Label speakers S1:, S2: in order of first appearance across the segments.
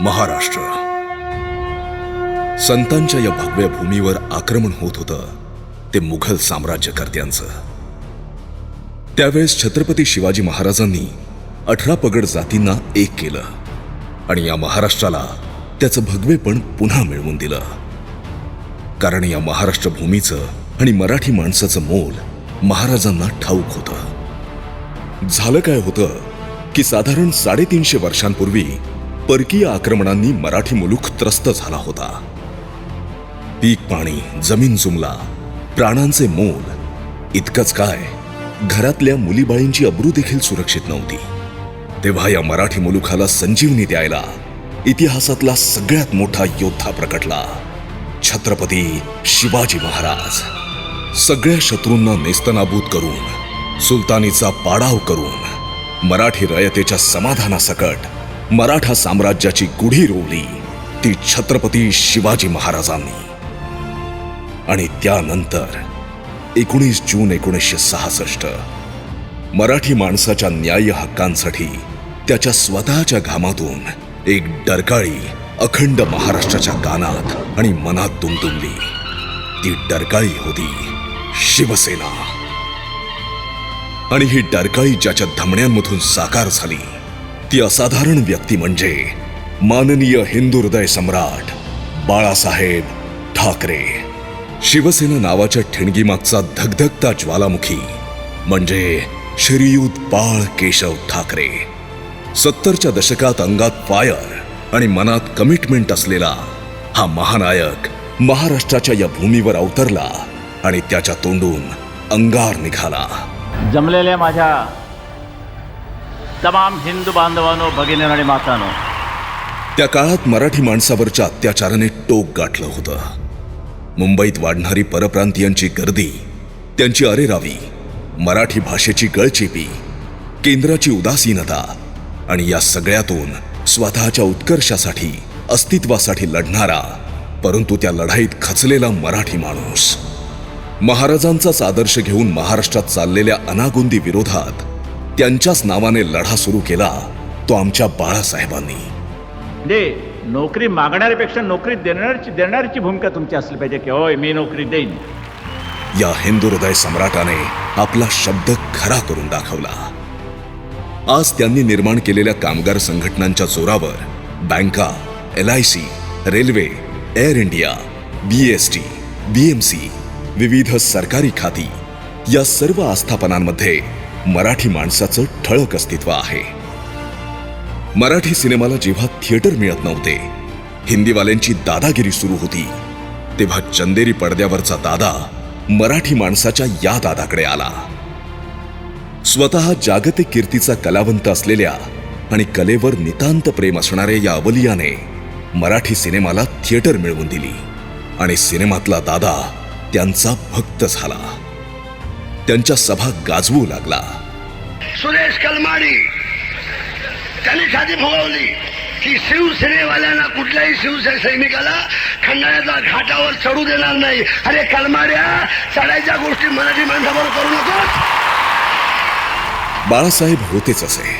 S1: महाराष्ट्र. संतांच्या या भगव्या भूमीवर आक्रमण होत होतं ते मुघल साम्राज्यकर्त्यांचं. त्यावेळेस छत्रपती शिवाजी महाराजांनी अठरा पगड जातींना एक केलं आणि या महाराष्ट्राला त्याचं भगवेपण पुन्हा मिळवून दिलं. कारण या महाराष्ट्र भूमीचं आणि मराठी माणसाचं मोल महाराजांना ठाऊक होतं. झालं काय होतं की साधारण साडेतीनशे वर्षांपूर्वी परकीय आक्रमणांनी मराठी मुलुख त्रस्त झाला होता. पीक पाणी जमीन जुमला प्राणांचे मोल इतकंच काय घरातल्या मुलीबाळींची अब्रू देखील सुरक्षित नव्हती. तेव्हा या मराठी मुलुखाला संजीवनी द्यायला इतिहासातला सगळ्यात मोठा योद्धा प्रकटला. छत्रपती शिवाजी महाराज. सगळ्या शत्रूंना नेस्तनाबूत करून सुलतानीचा पाडाव करून मराठी रयतेच्या समाधानासकट मराठा साम्राज्याची गुढी रोवली ती छत्रपती शिवाजी महाराजांनी. आणि त्यानंतर एकोणीस जून एकोणीसशे सहासष्ट मराठी माणसाच्या न्याय्य हक्कांसाठी त्याच्या स्वतःच्या घामातून एक डरकाळी अखंड महाराष्ट्राच्या कानात आणि मनात दुमदुमली. ती डरकाळी होती शिवसेना. आणि ही डरकाळी ज्याच्या धमण्यांमधून साकार झाली ती असाधारण व्यक्ती म्हणजे माननीय हिंदू हृदय सम्राट बाळासाहेब ठाकरे. शिवसेना नावाच्या ठिणगीमागचा धगधगता ज्वालामुखी म्हणजे श्रीयुत बाळ केशव ठाकरे. सत्तरच्या दशकात अंगात फायर आणि मनात कमिटमेंट असलेला हा महानायक महाराष्ट्राच्या या भूमीवर अवतरला आणि त्याच्या तोंडून अंगार निघाला.
S2: जमलेल्या माझ्या तमाम हिंदू बांधवांनो भगिनी आणि मातानो.
S1: त्या काळात मराठी माणसावरच्या अत्याचाराने टोक गाठलं होतं. मुंबईत वाढणारी परप्रांतीयांची गर्दी त्यांची अरेरावी मराठी भाषेची गळचेपी केंद्राची उदासीनता आणि या सगळ्यातून स्वतःच्या उत्कर्षासाठी अस्तित्वासाठी लढणारा परंतु त्या लढाईत खचलेला मराठी माणूस. महाराजांचाच आदर्श घेऊन महाराष्ट्रात चाललेल्या अनागोंदी विरोधात त्यांच्याच नावाने लढा सुरू केला तो आमच्या बाळासाहेबांनी.
S2: म्हणजे नोकरी मागणाऱ्यापेक्षा नोकरी देणाऱ्याची देणाऱ्याची भूमिका तुमची असली पाहिजे की होय मी नोकरी देईन.
S1: या हिंदू हृदय सम्राटाने आपला शब्द खरा करून दाखवला. आज त्यांनी निर्माण केलेल्या कामगार संघटनांच्या जोरावर बँका L I C railway Air India B S T B M C विविध सरकारी खाती या सर्व आस्थापनांमध्ये मराठी माणसाचं ठळक अस्तित्व आहे. मराठी सिनेमाला जेव्हा थिएटर मिळत नव्हते हिंदीवाल्यांची दादागिरी सुरू होती. तेव्हा चंदेरी पडद्यावरचा दादा मराठी माणसाच्या या दादाकडे आला. स्वतः जागतिक कीर्तीचा कलावंत असलेल्या आणि कलेवर नितांत प्रेम असणाऱ्या या अवलियाने मराठी सिनेमाला थिएटर मिळवून दिली आणि सिनेमातला दादा त्यांचा भक्त झाला. त्यांच्या सभा गाजवू लागला.
S3: सुरेश कलमाडी त्यांनी खादी फुगवली की शिवसेनेवाल्यांना कुठल्याही शिवसेना सैनिकाला खंडाळ्याच्या घाटावर चढू देणार नाही. अरे कलमाड्या चढायच्या गोष्टी मराठी माणसाबरोबर करू नकोस.
S1: बाळासाहेब होतेच असे.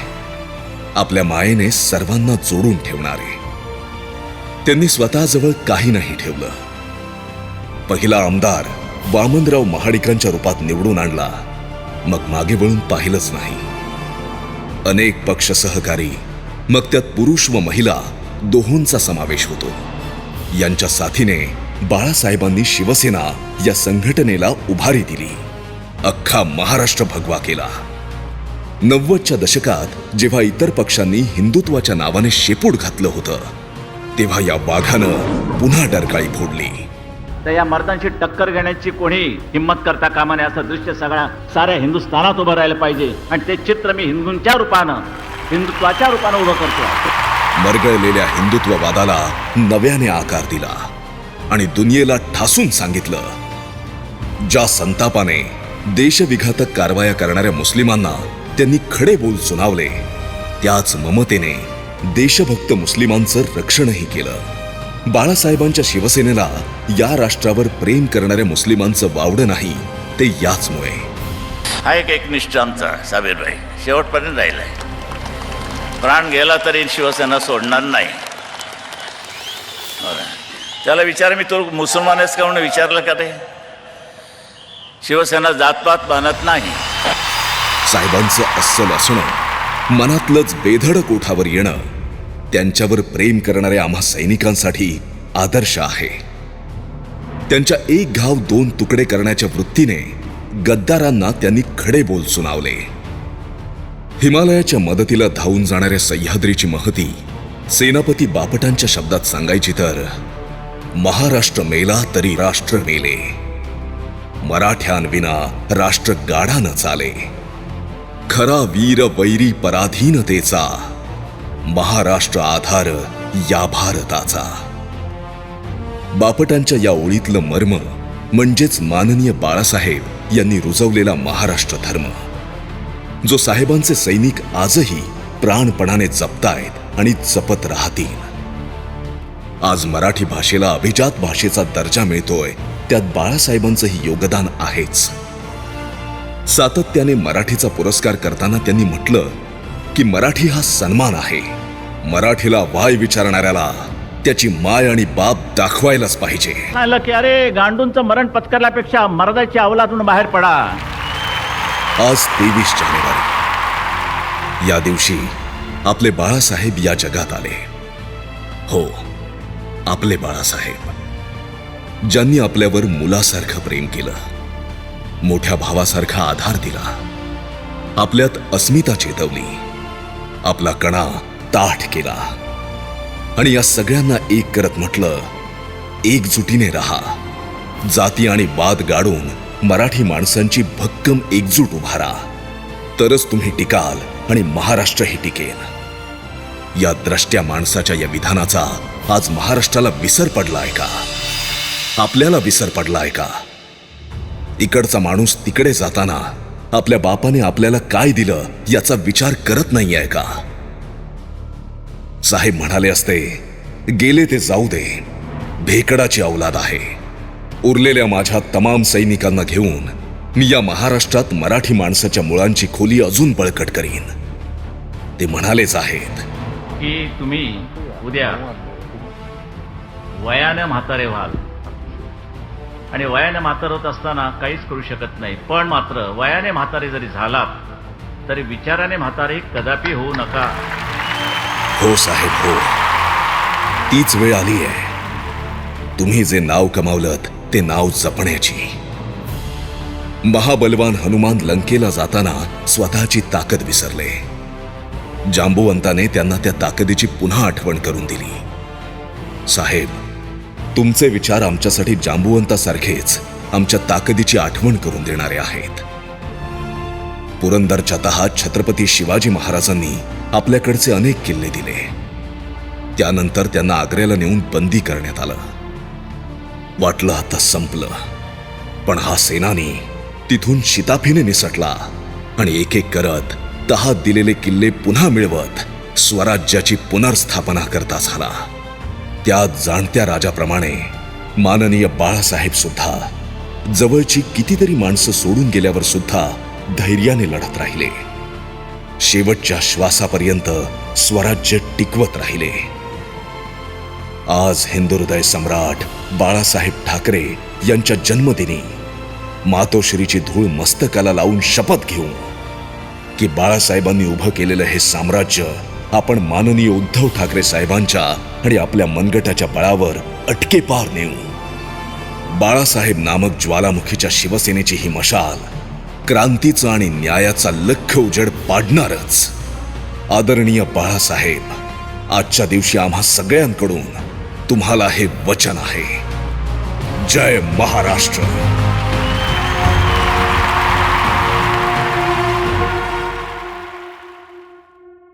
S1: आपल्या मायेने सर्वांना जोडून ठेवणारे. त्यांनी स्वतःजवळ काही नाही ठेवलं. पहिला आमदार वामनराव महाडिकांच्या रूपात निवडून आणला. मग मागे वळून पाहिलंच नाही. अनेक पक्ष सहकारी मग त्यात पुरुष व महिला दोहोंचा समावेश होतो. यांच्या साथीने बाळासाहेबांनी शिवसेना या संघटनेला उभारी दिली. अख्खा महाराष्ट्र भगवा केला. नव्वदच्या दशकात जेव्हा इतर पक्षांनी हिंदुत्वाच्या नावाने शेपूट घातलं होतं तेव्हा या वाघानं पुन्हा डरकाळी फोडली.
S2: तर या मर्दांची टक्कर घेण्याची कोणी हिंमत करता कामा नये असं दृश्य सगळ्या साऱ्या हिंदुस्थानात उभं राहिलं पाहिजे. आणि ते चित्र मी हिंदूंच्या रूपानं हिंदुत्वाच्या रूपानं उभं करतो
S1: मरगळलेल्या हिंदुत्ववादाला नव्याने आकार दिला आणि दुनियेला ठासून सांगितलं ज्या संतापाने देशविघातक कारवाया करणाऱ्या मुस्लिमांना त्यांनी खडे बोल सुनावले त्याच ममतेने देशभक्त मुस्लिमांचं रक्षणही केलं. बाळासाहेबांच्या शिवसेनेला या राष्ट्रावर प्रेम करणाऱ्या मुस्लिमांचं वावडं नाही ते याचमुळे.
S4: हा एक एकनिष्ठ आमचा साबीरभाई शेवटपर्यंत राहिलाय. प्राण गेला तरी शिवसेना सोडणार नाही. त्याला विचार मी तू मुसलमान आहेस का म्हणून विचारलं का ते? शिवसेना जातपात मानत नाही.
S1: साहेबांचं अस्सल असणं मनातलंच बेधडक ओठावर येणं त्यांच्यावर प्रेम करणाऱ्या आम्हा सैनिकांसाठी आदर्श आहे. त्यांच्या एक घाव दोन तुकडे करण्याच्या वृत्तीने गद्दारांना त्यांनी खडे बोल सुनावले. हिमालयाच्या मदतीला धावून जाणाऱ्या सह्याद्रीची महती सेनापती बापटांच्या शब्दात सांगायची तर महाराष्ट्र मेला तरी राष्ट्र मेले. मराठ्यांविना राष्ट्र गाढा न चाले. खरा वीर वैरी पराधीनतेचा महाराष्ट्र आधार या भारताचा. बापटांच्या या ओळीतलं मर्म म्हणजेच माननीय बाळासाहेब यांनी रुजवलेला महाराष्ट्र धर्म. जो साहेबांचे सैनिक आजही प्राणपणाने जपतायत आणि जपत राहतील. आज मराठी भाषेला अभिजात भाषेचा दर्जा मिळतोय त्यात बाळासाहेबांचंही योगदान आहेच. सातत्याने मराठीचा पुरस्कार करताना त्यांनी म्हटलं की मराठी हा सन्मान आहे. मराठीला वाय विचारणाऱ्याला त्याची माय आणि बाप दाखवायलाच पाहिजे.
S2: की अरे गांडूंचं मरण पत्करल्यापेक्षा मर्दाची अवलादून बाहेर पडा.
S1: आज तेवीस जानेवारी. या दिवशी आपले बाळासाहेब या जगात आले. हो आपले बाळासाहेब. ज्यांनी आपल्यावर मुलासारखं प्रेम केलं मोठ्या भावासारखा आधार दिला आपल्यात अस्मिता चेतवली आपला कणा ताठ केला. आणि या सगळ्यांना एक करत म्हटलं एकजुटीने रहा. जाती आणि वाद गाडून मराठी माणसांची भक्कम एकजूट उभारा. तरच तुम्ही टिकाल आणि महाराष्ट्रही टिकेल. या द्रष्ट्या माणसाच्या या विधानाचा आज महाराष्ट्राला विसर पडलाय का? आपल्याला विसर पडलाय का? इकडचा माणूस तिकडे जाताना आपल्या बापाने आपल्याला काय दिलं याचा विचार करत नाही आहे का? साहेब म्हणाले असते गेले ते जाऊ दे. भेकडाची औलाद आहे. उरलेल्या माझ्या तमाम सैनिकांना घेऊन मी या महाराष्ट्रात मराठी माणसाच्या मुळांची खोली अजून बळकट करीन. ते म्हणालेच आहेत.
S2: की तुम्ही उद्या वयाने म्हातारे व्हाल. आणि वयाने म्हातार होत असताना काहीच करू शकत नाही. पण मात्र वयाने म्हातारे जरी झालात तरी विचाराने म्हातारे कदापि होऊ नका.
S1: हो साहेब हो. तीच वेळ आली आहे. तुम्ही जे नाव कमावलत ते नाव जपण्याची. महाबलवान हनुमान लंकेला जाताना स्वतःची ताकद विसरले. जांबुवंताने त्यांना त्या ताकदीची पुन्हा आठवण करून दिली. साहेब तुमचे विचार आमच्यासाठी जांबुवंतासारखेच आमच्या ताकदीची आठवण करून देणारे आहेत. पुरंदरच्या तहात छत्रपती शिवाजी महाराजांनी आपल्याकडचे अनेक किल्ले दिले. त्यानंतर त्यांना आग्र्याला नेऊन बंदी करण्यात आलं. वाटलं आता संपलं. पण हा सेनानी तिथून शिताफीने निसटला आणि एक एक करत तहात दिलेले किल्ले पुन्हा मिळवत स्वराज्याची पुनर्स्थापना करता झाला. त्या जाणत्या राजाप्रमाणे माननीय बाळासाहेब सुद्धा जवळची कितीतरी माणसं सोडून गेल्यावर सुद्धा धैर्याने लढत राहिले. शेवटच्या श्वासापर्यंत स्वराज्य टिकवत राहिले. आज हिंदुहृदय सम्राट बाळासाहेब ठाकरे यांच्या जन्मदिनी मातोश्रीची धूळ मस्तकाला लावून शपथ घेऊ की बाळासाहेबांनी उभं केलेलं हे साम्राज्य आपण माननीय उद्धव ठाकरे साहेबांच्या आणि आपल्या मनगटाच्या बळावर अटके पार नेऊ. बाळासाहेब नामक ज्वालामुखीच्या शिवसेनेची ही मशाल क्रांतीचा आणि न्यायाचा लख उजेड पाडणारच. आदरणीय बाळासाहेब आजच्या दिवशी आम्हा सगळ्यांकडून तुम्हाला हे वचन आहे. जय महाराष्ट्र!